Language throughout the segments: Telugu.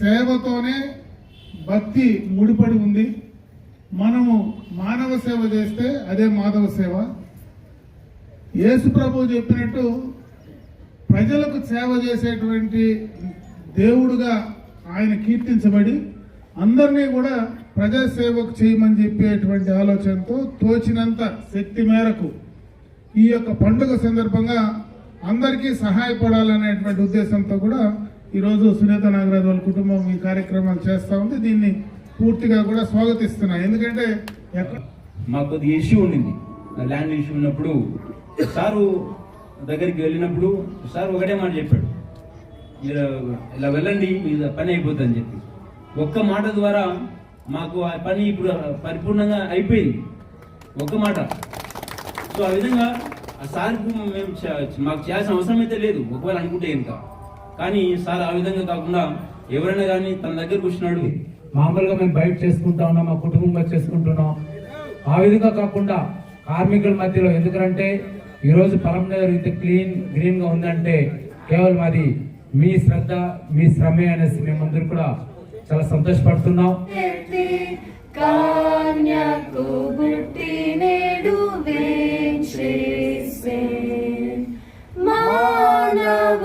సేవతోనే భక్తి ముడిపడి ఉంది. మనము మానవ సేవ చేస్తే అదే మాధవ సేవ. యేసు ప్రభు చెప్పినట్టు ప్రజలకు సేవ చేసేటువంటి దేవుడుగా ఆయన కీర్తించబడి అందరినీ కూడా ప్రజాసేవకు చేయమని చెప్పేటువంటి ఆలోచనతో తోచినంత శక్తి మేరకు ఈ యొక్క పండుగ సందర్భంగా అందరికీ సహాయపడాలనేటువంటి ఉద్దేశంతో కూడా ఈరోజు సునీత నాగరాజు వాళ్ళ కుటుంబం ఈ కార్యక్రమాలు చేస్తూ ఉంది. దీన్ని పూర్తిగా కూడా స్వాగతిస్తున్నా ఎందుకంటే మాకు కొద్దిగా ఇష్యూ ఉండింది. ల్యాండ్ ఇష్యూ ఉన్నప్పుడు సారు దగ్గరికి వెళ్ళినప్పుడు సార్ ఒకటే మాట చెప్పాడు. మీరు ఇలా వెళ్ళండి మీరు పని అయిపోతుందని చెప్పి. ఒక్క మాట ద్వారా మాకు ఆ పని ఇప్పుడు పరిపూర్ణంగా అయిపోయింది. ఒక్క మాట. సో ఆ విధంగా ఆ సార్కు మేము మాకు చేయాల్సిన అవసరం అయితే లేదు. ఒకవేళ అనుకుంటే ఇంకా కానీ ఈసారి ఆ విధంగా కాకుండా ఎవరైనా కానీ తన దగ్గరకు వచ్చినాడు మామూలుగా మేము బయట చేసుకుంటా ఉన్నాం మా కుటుంబంగా చేసుకుంటున్నాం. ఆ విధంగా కాకుండా కార్మికుల మధ్యలో ఎందుకంటే ఈరోజు పరంనగర్ ఇంత క్లీన్ గ్రీన్గా ఉందంటే కేవలం అది మీ శ్రద్ధ మీ శ్రమే అనేసి మేమందరూ కూడా చాలా సంతోషపడుతున్నాం. మానవ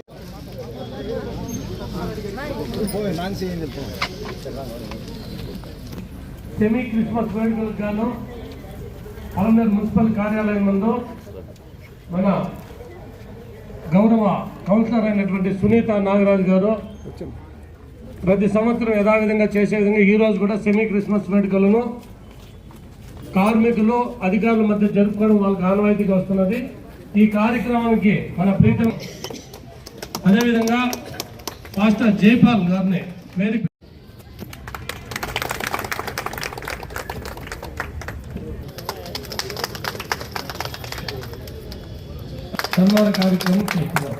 సెమీ క్రిస్మస్ వేడుకలకు గాను పలమనేరు మున్సిపల్ కార్యాలయం నందు మన గౌరవ కౌన్సిలర్ అయినటువంటి సునీత నాగరాజు గారు ప్రతి సంవత్సరం యథావిధంగా చేసే విధంగా ఈరోజు కూడా సెమీ క్రిస్మస్ వేడుకలను కార్మికులు అధికారుల మధ్య జరుపుకోవడం వాళ్ళకి ఆనవాయితీగా వస్తున్నది. ఈ కార్యక్రమానికి మన ప్రీతం అదేవిధంగా మాస్టర్ జైపాల్ గారిని వేదిక సన్మాన కార్యక్రమం చేస్తున్నారు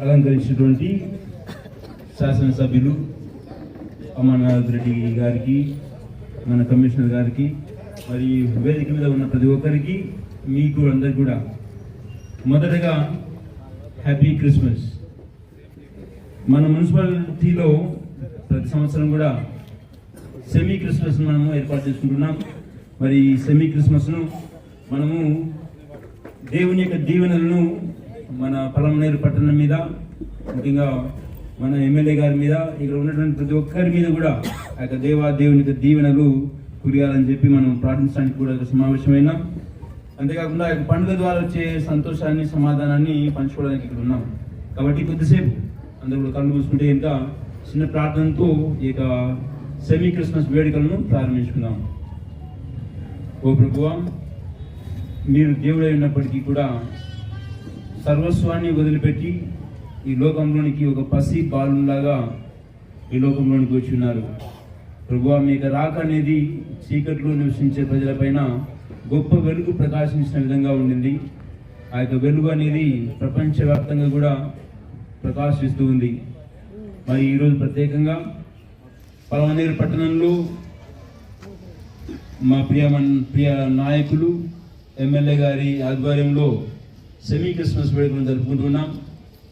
అలంకరించినటువంటి శాసనసభ్యులు అమర్నాథ్ రెడ్డి గారికి మన కమిషనర్ గారికి మరి వేదిక మీద ఉన్న ప్రతి ఒక్కరికి మీకు అందరికి కూడా మొదటగా హ్యాపీ క్రిస్మస్ మన మున్సిపాలిటీలో ప్రతి సంవత్సరం కూడా సెమీ క్రిస్మస్ మనము ఏర్పాటు చేసుకుంటున్నాం. మరి ఈ సెమీ క్రిస్మస్ను మనము దేవుని యొక్క దీవెనలను మన పలమనేరు పట్టణం మీద ముఖ్యంగా మన ఎమ్మెల్యే గారి మీద ఇక్కడ ఉన్నటువంటి ప్రతి ఒక్కరి మీద కూడా ఆ యొక్క దేవా దేవుని యొక్క దీవెనలు కురియాలని చెప్పి మనం ప్రార్థించడానికి కూడా సమావేశమైనా సమావేశమైన. అంతేకాకుండా పండుగ ద్వారా వచ్చే సంతోషాన్ని సమాధానాన్ని పంచుకోవడానికి ఇక్కడ ఉన్నాం. కాబట్టి కొద్దిసేపు అందరూ కూడా కళ్ళు మూసుకుంటే ఇంకా చిన్న ప్రార్థనతో ఈ యొక్క సెమీ క్రిస్మస్ వేడుకలను ప్రారంభించుకుందాం. ఓ ప్రభువా మీరు దేవుడై ఉన్నప్పటికీ కూడా సర్వస్వాన్ని వదిలిపెట్టి ఈ లోకంలోనికి ఒక పసి బాలులాగా ఈ లోకంలోనికి వచ్చి ఉన్నారు. ప్రభువా మీకు రాక అనేది చీకట్లో నివసించే ప్రజలపైన గొప్ప వెలుగు ప్రకాశించిన విధంగా ఉండింది. ఆ యొక్క వెలుగు అనేది ప్రపంచవ్యాప్తంగా కూడా ప్రకాశిస్తూ ఉంది. మరి ఈరోజు ప్రత్యేకంగా పలవనేరు పట్టణంలో మా ప్రియ ప్రియ నాయకులు ఎమ్మెల్యే గారి ఆధ్వర్యంలో సెమీ క్రిస్మస్ వేడుకలను జరుపుకుంటున్నాం.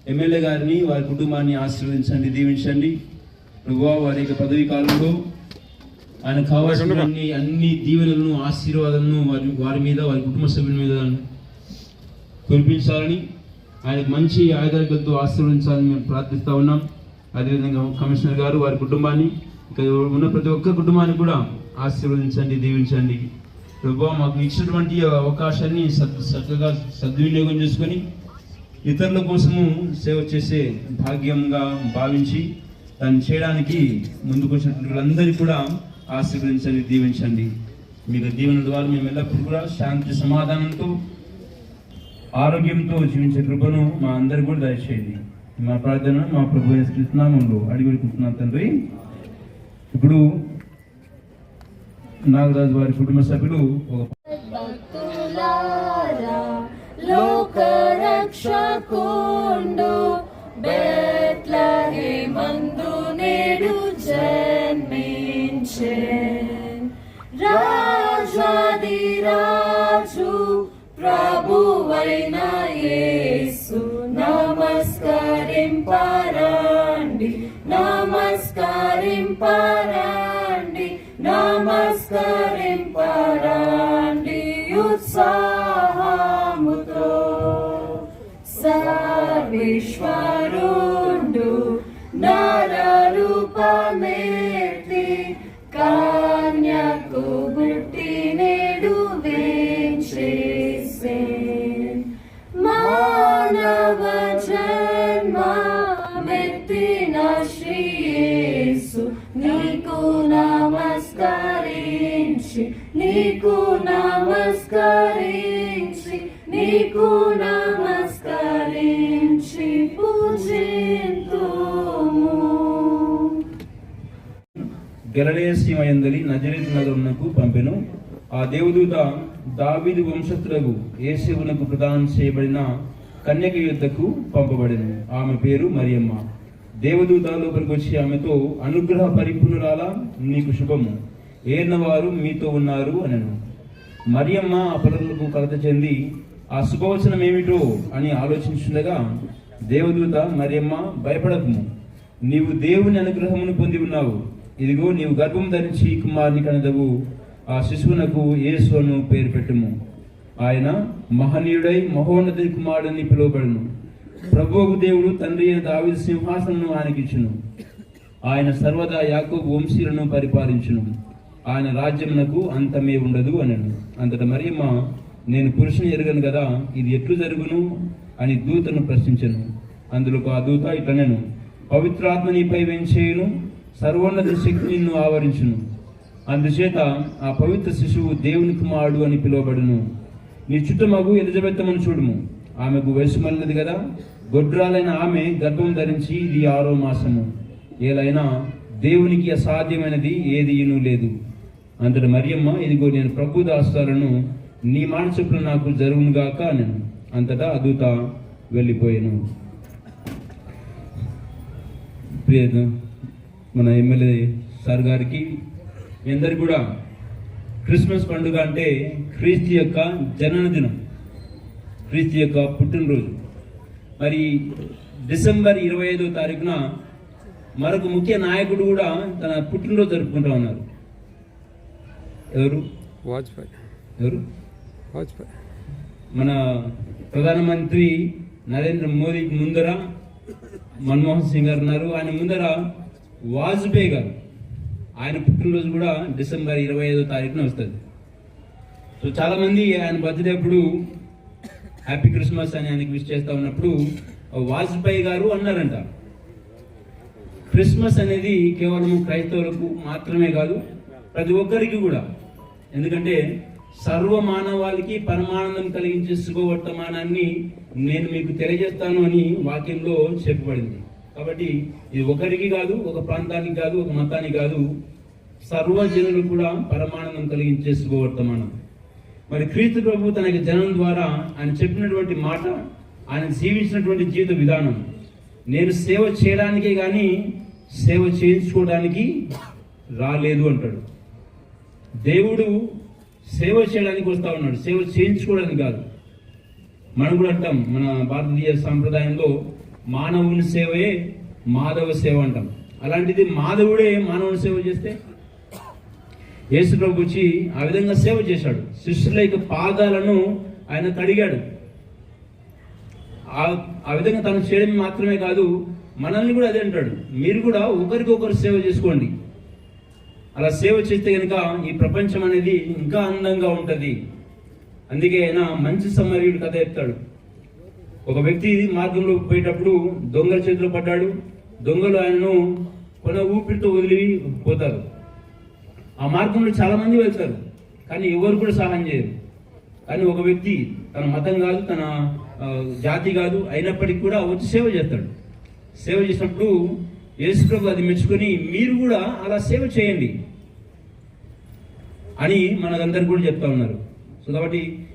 ఎమ్మెల్యే గారిని వారి కుటుంబాన్ని ఆశీర్వదించండి దీవించండి. ప్రభువా వారి యొక్క పదవీ కాలంలో ఆయన కావాల్సిన అన్ని అన్ని దీవెనలను ఆశీర్వాదాలను వారి వారి మీద వారి కుటుంబ సభ్యుల మీద కురిపించాలని ఆయనకు మంచి ఆయుధాలతో ఆశీర్వదించాలని మేము ప్రార్థిస్తా ఉన్నాం. అదేవిధంగా కమిషనర్ గారు వారి కుటుంబాన్ని ఇక్కడ ఉన్న ప్రతి ఒక్క కుటుంబాన్ని కూడా ఆశీర్వదించండి దీవించండి. ప్రభు మాకు ఇచ్చినటువంటి అవకాశాన్ని చక్కగా సద్వినియోగం చేసుకొని ఇతరుల కోసము సేవ చేసే భాగ్యంగా భావించి దాన్ని చేయడానికి ముందుకు వచ్చినటువంటి వాళ్ళందరికీ కూడా ఆశీర్వదించండి దీవించండి. మీరు దీవెన ద్వారా మేము ఎల్లప్పుడూ కూడా శాంతి సమాధానంతో ఆరోగ్యంతో జీవించే కృపను మా అందరికి కూడా దయచేయండి. మా ప్రార్థన మా ప్రభు కృష్ణనామంలో అడిగి పెడుకుంటున్నాను తండ్రి. ఇప్పుడు నాగరాజు వారి కుటుంబ సభ్యులు ఒక భక్తులారా లోకరక్షకుండు. ప్రభువైన యేసు నమస్కరింపరండి నమస్కరింపరండి నమస్కరింపరండి ఉత్సాహ నమస్కరించి నీకు నమస్కరించి నీకు నమస్కరించి పూజింతుము. గలడేశీమయందలి నజరేత్ నగరమునకు పంపెను. ఆ దేవదూత దావీదు వంశస్థులకు యేసువునకు ప్రదానం చేయబడిన కన్యక యుద్ధకు పంపబడింది ఆమె పేరు మరియమ్మ. దేవదూత లోపలికి వచ్చి ఆమెతో అనుగ్రహ పరిపూర్ణురాల నీకు శుభము. ఏర్నవారు మీతో ఉన్నారు అని మరియమ్మ ఆ కలత చెంది ఆ శుభవచనం ఏమిటో? అని ఆలోచించుండగా దేవదూత మరియమ్మ భయపడకము. నీవు దేవుని అనుగ్రహమును పొంది ఉన్నావు. ఇదిగో నీవు గర్భం ధరించి కుమారుని కనదవు. ఆ శిశువునకు యేసును పేరు పెట్టుము. ఆయన మహనీయుడై మహోన్నతి కుమారుడని పిలువబడును. ప్రభువుకు దేవుడు తండ్రి అయిన దావీదు సింహాసనను ఆయనకిచ్చును. ఆయన సర్వదా యాకోబు వంశీలను పరిపాలించును. ఆయన రాజ్యమునకు అంతమే ఉండదు అనను. అంతట మరియమ్మ నేను పురుషుని ఎరగను కదా ఇది ఎట్లు జరుగును? అని దూతను ప్రశ్నించను. అందులో ఆ దూత ఇట్లనెను పవిత్రాత్మ నీపై వెంచేయును సర్వోన్నత శక్తి నిన్ను ఆవరించును. అందుచేత ఆ పవిత్ర శిశువు దేవుని కుమారుడు అని పిలువబడును. నీ చుట్టమగు ఎలిజబెత్తమని చూడుము. ఆమెకు వయసు మళ్ళినది కదా. గొడ్రాలైన ఆమె గర్భం ధరించి ఇది ఆరో మాసము. ఏలైనా దేవునికి అసాధ్యమైనది ఏదీనూ లేదు. అంతటి మరియమ్మ ఇదిగో నేను ప్రభు దాస్తాలను నీ మాట చొప్పున నాకు జరుగునుగాక నేను అంతటా అదూత వెళ్ళిపోయాను. ప్రియ మన ఎమ్మెల్యే సార్ గారికి మీ కూడా క్రిస్మస్ పండుగ అంటే క్రీస్తు యొక్క జననదినం క్రీస్తు యొక్క పుట్టినరోజు. మరి డిసెంబర్ ఇరవై ఐదో తారీఖున మరొక ముఖ్య నాయకుడు కూడా తన పుట్టినరోజు జరుపుకుంటా ఉన్నారు. ఎవరు? వాజ్పేయి. ఎవరు? వాజ్పేయి. మన ప్రధానమంత్రి నరేంద్ర మోదీకి ముందర మన్మోహన్ సింగ్ గారు ఉన్నారు. ఆయన ముందర వాజ్పేయి గారు. ఆయన పుట్టినరోజు కూడా డిసెంబర్ ఇరవై ఐదో తారీఖున వస్తుంది. సో చాలా మంది ఆయన బర్త్డే అప్పుడు హ్యాపీ క్రిస్మస్ అని ఆయనకి విష్ చేస్తా ఉన్నప్పుడు వాజ్పేయి గారు అన్నారంట. క్రిస్మస్ అనేది కేవలం క్రైస్తవులకు మాత్రమే కాదు ప్రతి ఒక్కరికి కూడా. ఎందుకంటే సర్వ మానవాళికి పరమానందం కలిగించే శుభవర్తమానాన్ని నేను మీకు తెలియజేస్తాను అని వాక్యంలో చెప్పబడింది. కాబట్టి ఇది ఒకరికి కాదు ఒక ప్రాంతానికి కాదు ఒక మతానికి కాదు సర్వజనులు కూడా పరమానందం కలిగించే శుభవర్తమానం మరి క్రీస్తు ప్రభు తనకి జనం ద్వారా ఆయన చెప్పినటువంటి మాట ఆయన జీవించినటువంటి జీవిత విధానం నేను సేవ చేయడానికే కానీ సేవ చేయించుకోవడానికి రాలేదు అంటాడు. దేవుడు సేవ చేయడానికి వస్తూ ఉన్నాడు. సేవ చేయించుకోవడానికి కాదు. మనం కూడా అంటాం మన భారతీయ సాంప్రదాయంలో మానవుని సేవయే మాధవ సేవ అంటాం. అలాంటిది మాధవుడే మానవుని సేవ చేస్తే? యేసు ప్రభు వచ్చి ఆ విధంగా సేవ చేశాడు. శిష్యుల యొక్క పాదాలను ఆయన కడిగాడు. ఆ విధంగా తను చేయడం మాత్రమే కాదు మనల్ని కూడా అదే అంటాడు. మీరు కూడా ఒకరికొకరు సేవ చేసుకోండి. అలా సేవ చేస్తే కనుక ఈ ప్రపంచం అనేది ఇంకా అందంగా ఉంటుంది. అందుకే ఆయన మంచి సమర్యుడు కథ చెప్తాడు. ఒక వ్యక్తి మార్గంలో పోయేటప్పుడు దొంగల చేతిలో పడ్డాడు. దొంగలు ఆయనను కొన ఊపిరితో వదిలి పోతారు. ఆ మార్గంలో చాలా మంది వెళ్తారు కానీ ఎవరు కూడా సహాయం చేయరు. కానీ ఒక వ్యక్తి తన మతం కాదు తన జాతి కాదు అయినప్పటికీ కూడా వచ్చి సేవ చేస్తాడు. సేవ చేసినప్పుడు యేసుప్రభు అది మెచ్చుకొని మీరు కూడా అలా సేవ చేయండి. అని మనకందరికి కూడా చెప్తా ఉన్నారు. సో కాబట్టి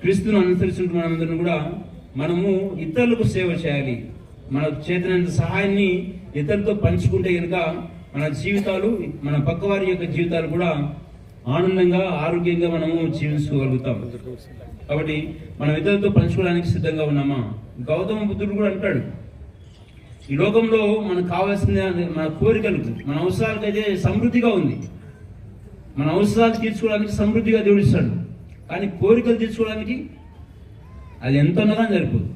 క్రీస్తును అనుసరిస్తుంటున్న మనందరం కూడా మనము ఇతరులకు సేవ చేయాలి. మన చేతనంత సహాయాన్ని ఇతరులతో పంచుకుంటే కనుక మన జీవితాలు మన పక్కవారి యొక్క జీవితాలు కూడా ఆనందంగా ఆరోగ్యంగా మనము జీవించుకోగలుగుతాం. కాబట్టి మనం ఇతరులతో పంచుకోవడానికి సిద్ధంగా ఉన్నామా? గౌతమ బుద్ధుడు కూడా అంటాడు ఈ లోకంలో మనకు కావాల్సిన మన కోరికలకు మన అవసరాలకైతే సమృద్ధిగా ఉంది. మన అవసరాలు తీర్చుకోవడానికి సమృద్ధిగా దేవుడు ఇస్తాడు. కానీ కోరికలు తీర్చుకోవడానికి అది ఎంత ఉన్నదా సరిపోదు.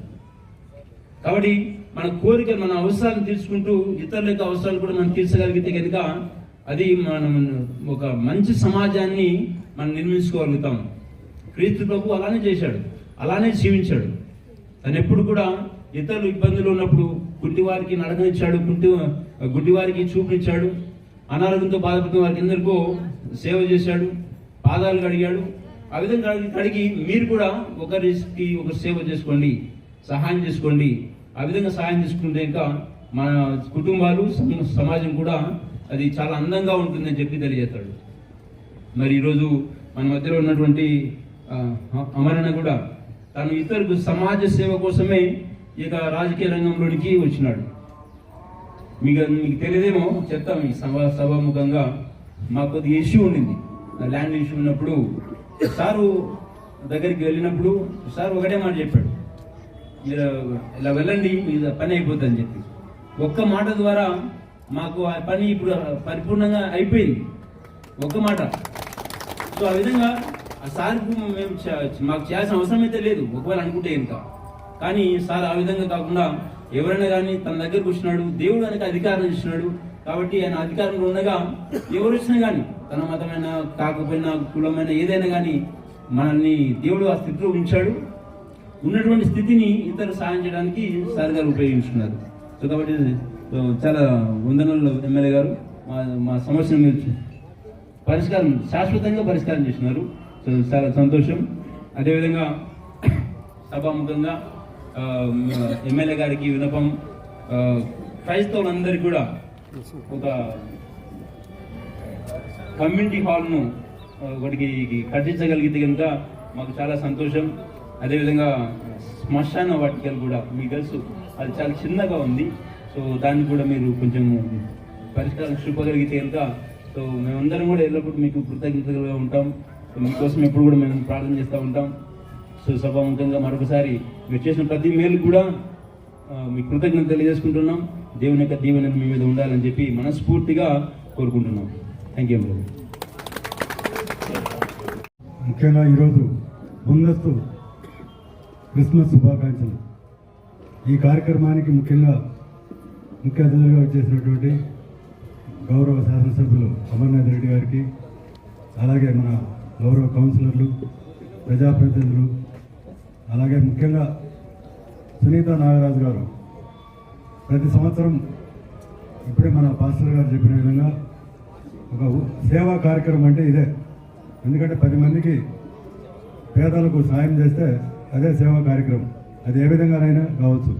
కాబట్టి మన కోరికలు మన అవసరాలను తీర్చుకుంటూ ఇతరుల యొక్క అవసరాలు కూడా మనం తీర్చగలిగితే కనుక అది మనం ఒక మంచి సమాజాన్ని మనం నిర్మించుకోగలుగుతాం. క్రీస్తు ప్రభు అలానే చేశాడు. అలానే జీవించాడు. తను ఎప్పుడు కూడా ఇతరులు ఇబ్బందులు ఉన్నప్పుడు గుడ్డివారికి నడకనిచ్చాడు గుడ్డి గుడ్డివారికి చూపునిచ్చాడు అనారోగ్యంతో బాధపడుతున్న వారికి ఎందరికో సేవ చేశాడు పాదాలు కడిగాడు. ఆ విధంగా కడిగి- మీరు కూడా ఒకరికి ఒకరు సేవ చేసుకోండి సహాయం చేసుకోండి. ఆ విధంగా సహాయం చేసుకుంటే ఇంకా మన కుటుంబాలు సమాజం కూడా అది చాలా అందంగా ఉంటుందని చెప్పి తెలియజేస్తాడు. మరి ఈరోజు మన మధ్యలో ఉన్నటువంటి అమరణ కూడా తను ఇతరులకు సమాజ సేవ కోసమే ఇక రాజకీయ రంగంలోనికి వచ్చినాడు. మీకు మీకు తెలియదేమో చెప్తాం ఈ సభ సభాముఖంగా. మాకు కొద్దిగా ఇష్యూ ఉండింది. ల్యాండ్ ఇష్యూ ఉన్నప్పుడు సారు దగ్గరికి వెళ్ళినప్పుడు సార్ ఒకటే మాట చెప్పాడు. మీరు ఇలా వెళ్ళండి మీరు పని అయిపోతుంది అని చెప్పి. ఒక్క మాట ద్వారా మాకు ఆ పని ఇప్పుడు పరిపూర్ణంగా అయిపోయింది. ఒక్క మాట. సో ఆ విధంగా ఆ సార్కు మేము మాకు చేయాల్సిన అవసరం అయితే లేదు. ఒకవేళ అనుకుంటే ఇంకా. కానీ సార్ ఆ విధంగా కాకుండా ఎవరైనా కానీ తన దగ్గరకు వచ్చినాడు దేవుడు అనేక అధికారం ఇచ్చినాడు కాబట్టి ఆయన అధికారంలో ఉండగా ఎవరు వచ్చినా కానీ తన మతమైన కాకపోయినా కులమైన ఏదైనా కానీ మనల్ని దేవుడు ఆ స్థితిలో ఉంచాడు. ఉన్నటువంటి స్థితిని ఇతరులు సాయం చేయడానికి సార్ గారు ఉపయోగించుకున్నారు. సో కాబట్టి చాలా వందనలు ఎమ్మెల్యే గారు. మా మా సమస్యను మీరు పరిష్కారం శాశ్వతంగా పరిష్కారం చేసినారు సో చాలా సంతోషం. అదేవిధంగా సభాముఖంగా ఎమ్మెల్యే గారికి వినపం క్రైస్తవులందరికీ కూడా ఒక కమ్యూనిటీ హాల్ను ఒకటికి కట్టించగలిగితే కనుక మాకు చాలా సంతోషం. అదేవిధంగా శ్మశాన వాటికలు కూడా మీకు తెలుసు అది చాలా చిన్నగా ఉంది. సో దాన్ని కూడా మీరు కొంచెం పరిష్కారం చూపగలిగితే కనుక సో మేమందరం కూడా ఎల్లప్పుడూ మీకు కృతజ్ఞతలుగా ఉంటాం. సో మీకోసం ఎప్పుడు కూడా మేము ప్రార్థన చేస్తూ ఉంటాం. సో సభాముఖంగా మరొకసారి మీరు చేసిన ప్రతి మేలు కూడా మీకు కృతజ్ఞత తెలియజేసుకుంటున్నాం. దేవుని యొక్క దీవెన మీ మీద ఉండాలని చెప్పి మనస్ఫూర్తిగా కోరుకుంటున్నాం. థ్యాంక్ యూ ముఖ్యంగా ఈరోజు ముందస్తు క్రిస్మస్ శుభాకాంక్షలు. ఈ కార్యక్రమానికి ముఖ్యంగా ముఖ్య అతిథులుగా వచ్చేసినటువంటి గౌరవ శాసనసభ్యులు అమర్నాథ్ రెడ్డి గారికి అలాగే మన గౌరవ కౌన్సిలర్లు ప్రజాప్రతినిధులు అలాగే ముఖ్యంగా సునీత నాగరాజు గారు ప్రతి సంవత్సరం ఇప్పుడే మన పాస్టర్ గారు చెప్పిన విధంగా ఒక సేవా కార్యక్రమం అంటే ఇదే. ఎందుకంటే పది మందికి పేదలకు సాయం చేస్తే అదే సేవా కార్యక్రమం. అది ఏ విధంగానైనా కావచ్చు.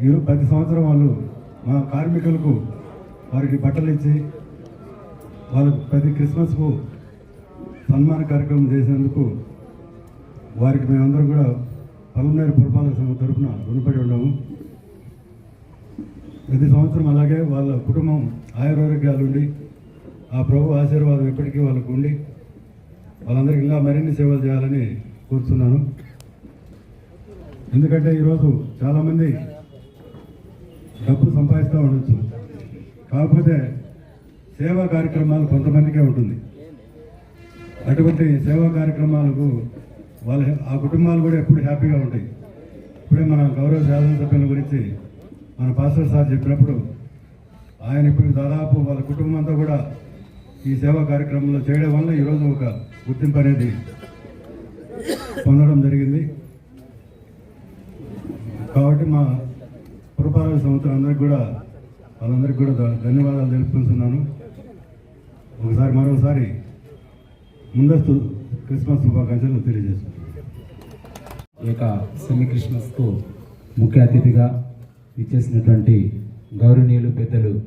మీరు ప్రతి సంవత్సరం వాళ్ళు మా కార్మికులకు వారికి బట్టలు ఇచ్చి వాళ్ళకు ప్రతి క్రిస్మస్కు సన్మాన కార్యక్రమం చేసేందుకు వారికి మేమందరం కూడా పలమనేరు పురపాలక సంఘం తరఫున రుణపడి ఉన్నాము. ప్రతి సంవత్సరం అలాగే వాళ్ళ కుటుంబం ఆయురారోగ్యాలుండి ఆ ప్రభు ఆశీర్వాదం ఎప్పటికీ వాళ్ళకు ఉండి వాళ్ళందరికీ ఇంకా మరిన్ని సేవలు చేయాలని కోరుతున్నాను. ఎందుకంటే ఈరోజు చాలామంది డబ్బు సంపాదిస్తూ ఉండొచ్చు. కాకపోతే సేవా కార్యక్రమాలు కొంతమందికే ఉంటుంది. అటువంటి సేవా కార్యక్రమాలకు వాళ్ళ ఆ కుటుంబాలు కూడా ఎప్పుడు హ్యాపీగా ఉంటాయి. ఇప్పుడే మన గౌరవ శాసనసభ్యుల గురించి మన పాస్టర్ సార్ చెప్పినప్పుడు ఆయన ఇప్పుడు దాదాపు వాళ్ళ కుటుంబం అంతా కూడా ఈ సేవా కార్యక్రమంలో చేయడం వల్ల ఈరోజు ఒక గుర్తింపు అనేది పొందడం జరిగింది. కాబట్టి మా పురపాలక సంవత్సరం అందరికి కూడా వాళ్ళందరికీ కూడా ధన్యవాదాలు తెలుపుతున్నాను ఒకసారి మరోసారి ముందస్తు క్రిస్మస్ శుభాకాంక్షలు తెలియజేస్తున్నాను. ఈ యొక్క సెమీ క్రిస్మస్కు ముఖ్య అతిథిగా ఇచ్చేసినటువంటి గౌరవనీయులు పెద్దలు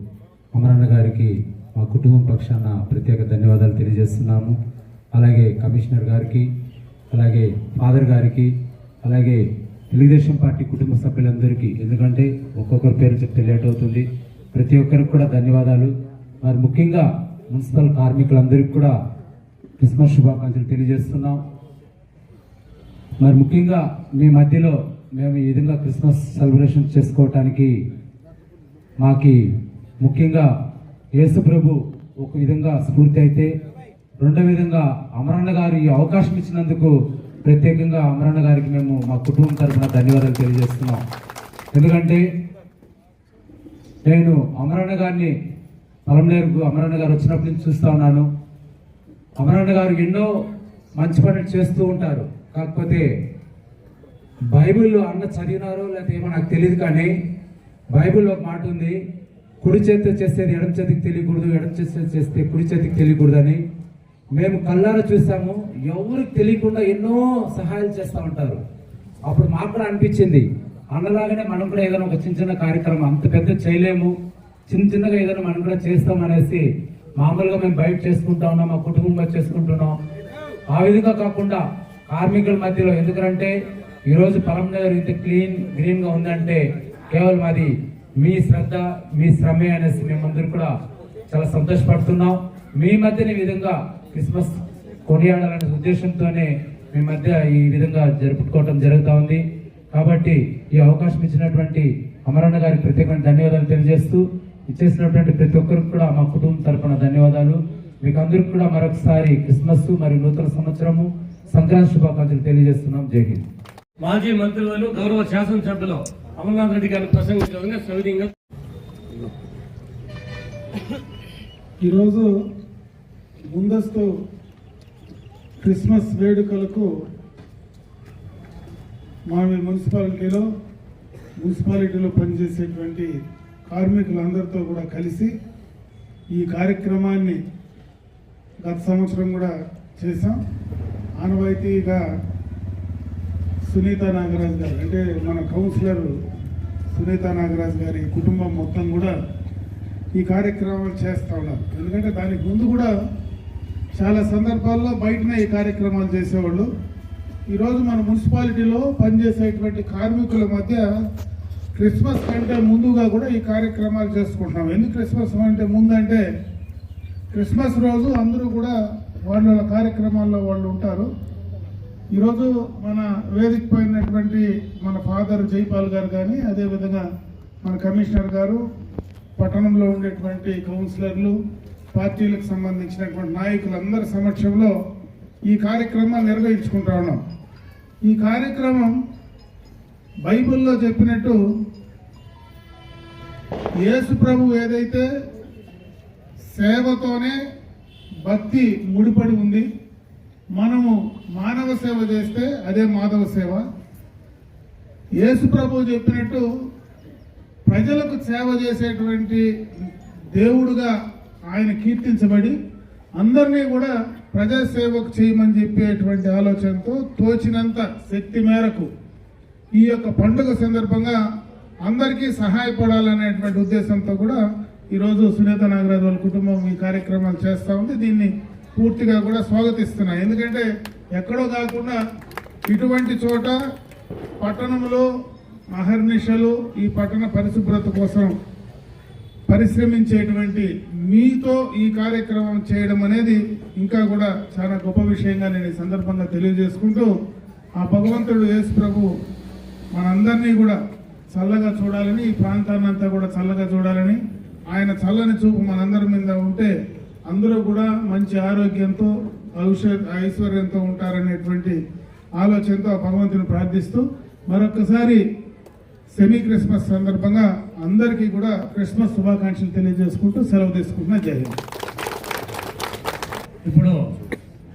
అమరన్న గారికి మా కుటుంబం పక్షాన ప్రత్యేక ధన్యవాదాలు తెలియజేస్తున్నాము. అలాగే కమిషనర్ గారికి అలాగే ఫాదర్ గారికి అలాగే తెలుగుదేశం పార్టీ కుటుంబ సభ్యులందరికీ ఎందుకంటే ఒక్కొక్కరి పేరు చెప్తే లేట్ అవుతుంది. ప్రతి ఒక్కరికి కూడా ధన్యవాదాలు. మరి ముఖ్యంగా మున్సిపల్ కార్మికులందరికీ కూడా క్రిస్మస్ శుభాకాంక్షలు తెలియజేస్తున్నాం. మరి ముఖ్యంగా మీ మధ్యలో మేము ఈ విధంగా క్రిస్మస్ సెలబ్రేషన్ చేసుకోవటానికి మాకి ముఖ్యంగా యేసు ప్రభు ఒక విధంగా స్ఫూర్తి అయితే రెండో విధంగా అమరణ గారు ఈ అవకాశం ఇచ్చినందుకు ప్రత్యేకంగా అమరణ గారికి మేము మా కుటుంబం తరఫున ధన్యవాదాలు తెలియజేస్తున్నాం. ఎందుకంటే నేను అమరణ గారిని పలంనేరుకు అమరణ గారు వచ్చినప్పటి నుంచి చూస్తూ ఉన్నాను. అమరణ గారు ఎన్నో మంచి పనులు చేస్తూ ఉంటారు. కాకపోతే బైబిల్లో అన్న చదివినారో లేకపోతే ఏమో నాకు తెలియదు కానీ బైబిల్లో ఒక మాట ఉంది కుడి చేతితో చేసేది ఎడం చేతికి తెలియకూడదు ఎడం చేతితో చేస్తే కుడి చేతికి తెలియకూడదని. మేము కళ్ళారా చూసాము ఎవరికి తెలియకుండా ఎన్నో సహాయాలు చేస్తూ ఉంటారు. అప్పుడు మాకు కూడా అనిపించింది అన్నలాగానే మనం కూడా ఏదైనా ఒక చిన్న చిన్న కార్యక్రమం అంత పెద్ద చేయలేము చిన్న చిన్నగా ఏదైనా మనం కూడా చేస్తాం అనేసి మామూలుగా మేము బయట చేసుకుంటా ఉన్నాం మా కుటుంబంగా చేసుకుంటున్నాం ఆ విధంగా కాకుండా కార్మికుల మధ్యలో ఎందుకంటే ఈరోజు పొలం నగర్ ఇంత క్లీన్ గ్రీన్గా ఉందంటే కేవలం అది మీ శ్రద్ధ మీ శ్రమే అనేసి మేమందరూ కూడా చాలా సంతోషపడుతున్నాం. మీ మధ్యన ఈ విధంగా క్రిస్మస్ కొనియాడాలనే ఉద్దేశంతోనే మీ మధ్య ఈ విధంగా జరుపుకోవటం జరుగుతూ ఉంది. కాబట్టి ఈ అవకాశం ఇచ్చినటువంటి అమరన్న గారికి ప్రత్యేకమైన ధన్యవాదాలు తెలియజేస్తూ ఇచ్చేసినటువంటి ప్రతి ఒక్కరికి కూడా మా కుటుంబం తరఫున ధన్యవాదాలు. మీకు అందరికి కూడా మరొకసారి క్రిస్మస్ మరియు నూతన సంవత్సరము సంక్రాంతి శుభాకాంక్షలు తెలియజేస్తున్నాం. జై హింద్. మాజీ మంత్రులను గౌరవ శాసనసభ్యులు అమర్నాథ్ రెడ్డి గారిని ప్రసంగించడంగా సవినీయంగా ఈరోజు ముందస్తు క్రిస్మస్ వేడుకలకు మా మున్సిపాలిటీలో మున్సిపాలిటీలో పనిచేసేటువంటి కార్మికులందరితో కూడా కలిసి ఈ కార్యక్రమాన్ని గత సంవత్సరం కూడా చేశాం. ఆనవాయితీగా సునీత నాగరాజ్ గారు అంటే మన కౌన్సిలర్ సునీత నాగరాజ్ గారి కుటుంబం మొత్తం కూడా ఈ కార్యక్రమాలు చేస్తూ ఉన్నారు. ఎందుకంటే దానికి ముందు కూడా చాలా సందర్భాల్లో బయటనే ఈ కార్యక్రమాలు చేసేవాళ్ళు. ఈరోజు మన మున్సిపాలిటీలో పనిచేసేటువంటి కార్మికుల మధ్య క్రిస్మస్ కంటే ముందుగా కూడా ఈ కార్యక్రమాలు చేసుకుంటున్నాం. ఎందుకు క్రిస్మస్ అంటే ముందంటే క్రిస్మస్ రోజు అందరూ కూడా వాళ్ళ వాళ్ళ కార్యక్రమాల్లో వాళ్ళు ఉంటారు. ఈరోజు మన వేదిక పోయినటువంటి మన ఫాదర్ జైపాల్ గారు కానీ అదేవిధంగా మన కమిషనర్ గారు పట్టణంలో ఉండేటువంటి కౌన్సిలర్లు పార్టీలకు సంబంధించినటువంటి నాయకులందరి సమక్షంలో ఈ కార్యక్రమాన్ని నిర్వహించుకుంటా ఉన్నాం. ఈ కార్యక్రమం బైబిల్లో చెప్పినట్టు యేసు ప్రభు ఏదైతే సేవతోనే భక్తి ముడిపడి ఉంది మనము మానవ సేవ చేస్తే అదే మాధవ సేవ. యేసు ప్రభు చెప్పినట్టు ప్రజలకు సేవ చేసేటువంటి దేవుడుగా ఆయన కీర్తించబడి అందరినీ కూడా ప్రజాసేవకు చేయమని చెప్పేటువంటి ఆలోచనతో తోచినంత శక్తి మేరకు ఈ యొక్క పండుగ సందర్భంగా అందరికీ సహాయపడాలనేటువంటి ఉద్దేశంతో కూడా ఈరోజు సునీత నాగరాజు వాళ్ళ కుటుంబం ఈ కార్యక్రమాలు చేస్తూ ఉంది. దీన్ని పూర్తిగా కూడా స్వాగతిస్తున్నా ఎందుకంటే ఎక్కడో కాకుండా ఇటువంటి చోట పట్టణంలో అహర్నిశలు ఈ పట్టణ పరిశుభ్రత కోసం పరిశ్రమించేటువంటి మీతో ఈ కార్యక్రమం చేయడం అనేది ఇంకా కూడా చాలా గొప్ప విషయంగా నేను ఈ సందర్భంగా తెలియజేసుకుంటూ ఆ భగవంతుడు యేసు ప్రభు మనందరినీ కూడా చల్లగా చూడాలని ఈ ప్రాంతాన్ని అంతా కూడా చల్లగా చూడాలని ఆయన చల్లని చూపు మనందరి మీద ఉంటే అందరూ కూడా మంచి ఆరోగ్యంతో ఔషధ ఐశ్వర్యంతో ఉంటారనేటువంటి ఆలోచనతో ఆ భగవంతుని ప్రార్థిస్తూ మరొకసారి సెమీ క్రిస్మస్ సందర్భంగా అందరికీ కూడా క్రిస్మస్ శుభాకాంక్షలు తెలియజేసుకుంటూ సెలవు తీసుకుంటున్నా జై హింద్ ఇప్పుడు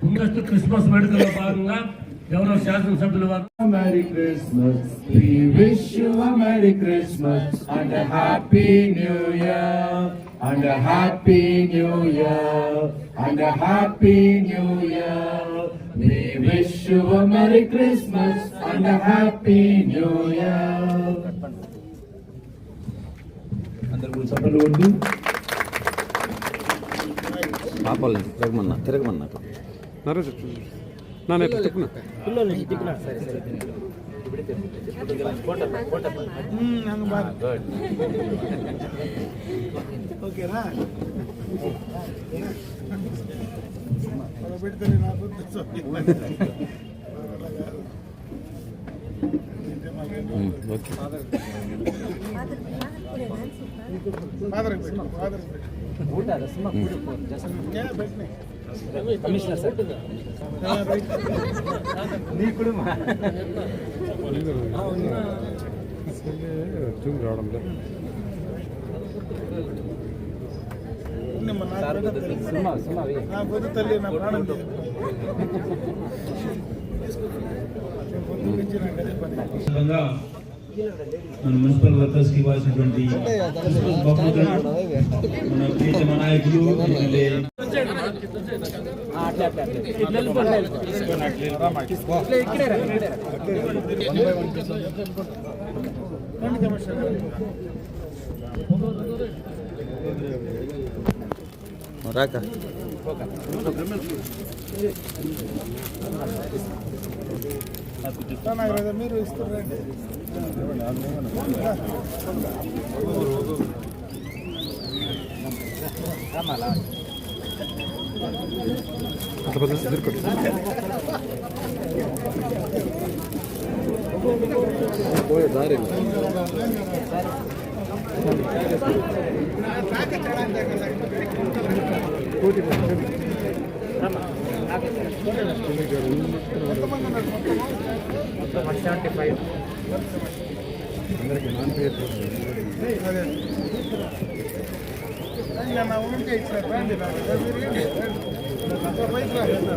ముందస్తు క్రిస్మస్ వేడుకలో భాగంగా గౌరవ శాసనసభ్యుల వారు. We wish you a Merry Christmas and a Happy New Year. And a Happy New Year. And a Happy New Year. We wish you a Merry Christmas and a Happy New Year. అందరూ కూడా చప్పట్లు కొడుతూ పాపాలని తిరగమన్నా తిరగమన్నా నరేష్ నాన్న ఇట్లా తిప్పునా ఓకే జూమ్ రావడం లేదు సందర్భంగా మన మున్సిపల్ వర్కర్స్కి ఇవ్వాల్సినటువంటి క్రిస్మస్ బహుమతులను మన ప్రీతమ నాయకులు రాక మీరు ఇస్తారండి అట్లా పద ఎదుర్కొట్టు పోయే దారి నా ఉంటే ఇచ్చారు రండి నా దగ్గర మీరు రండి, రండి. నా బయట రా.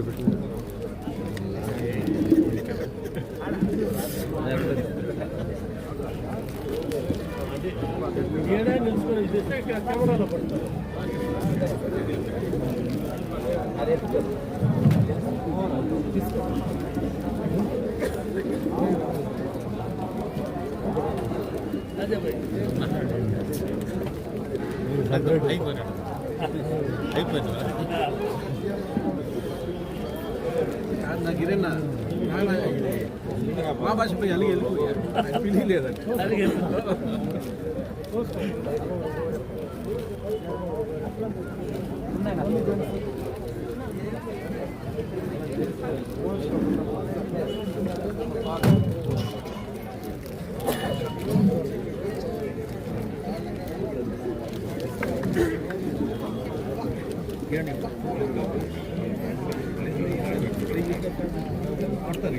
పెట్టింది ఏడా నిలుచుకొని ఇది చేస్తే ఇక్కడ కెమెరాలో అయిపోయిందా మా భాష పోయి అలిగి పిలియలేదండి అలిగి ಮಾಡ್ತಾರೆ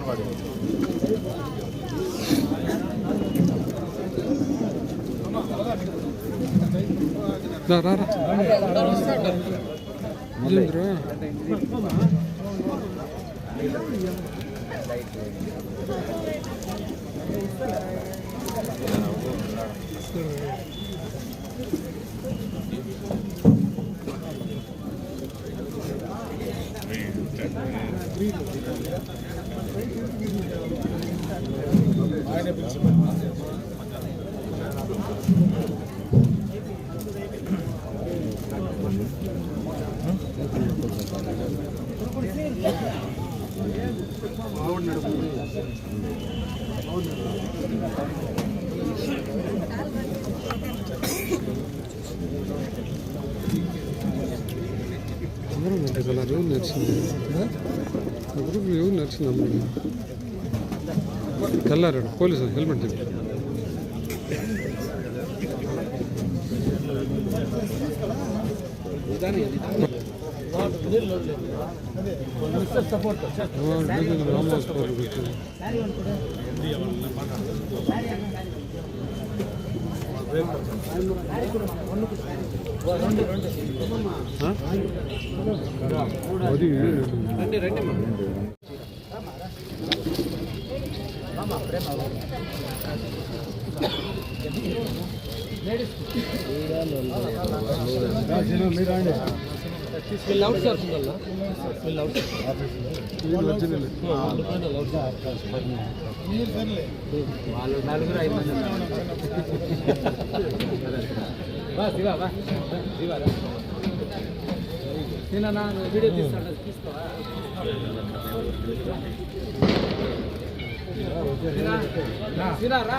పడుతుంది రా రా రా. ఆయన అందరం ನಮ್ಮ ಎಲ್ಲರೂ ಪೊಲೀಸ್ ಹೆಲ್ಮೆಟ್ ತೆಗಿ ರಾಮದಾಸ್ అమ్మ తెల్లారాడు పోలీసు హెల్మెట్ చెప్పి రామదాస్ గారు పెట్టారు. ఆ? అది వీళ్ళు వచ్చింది రా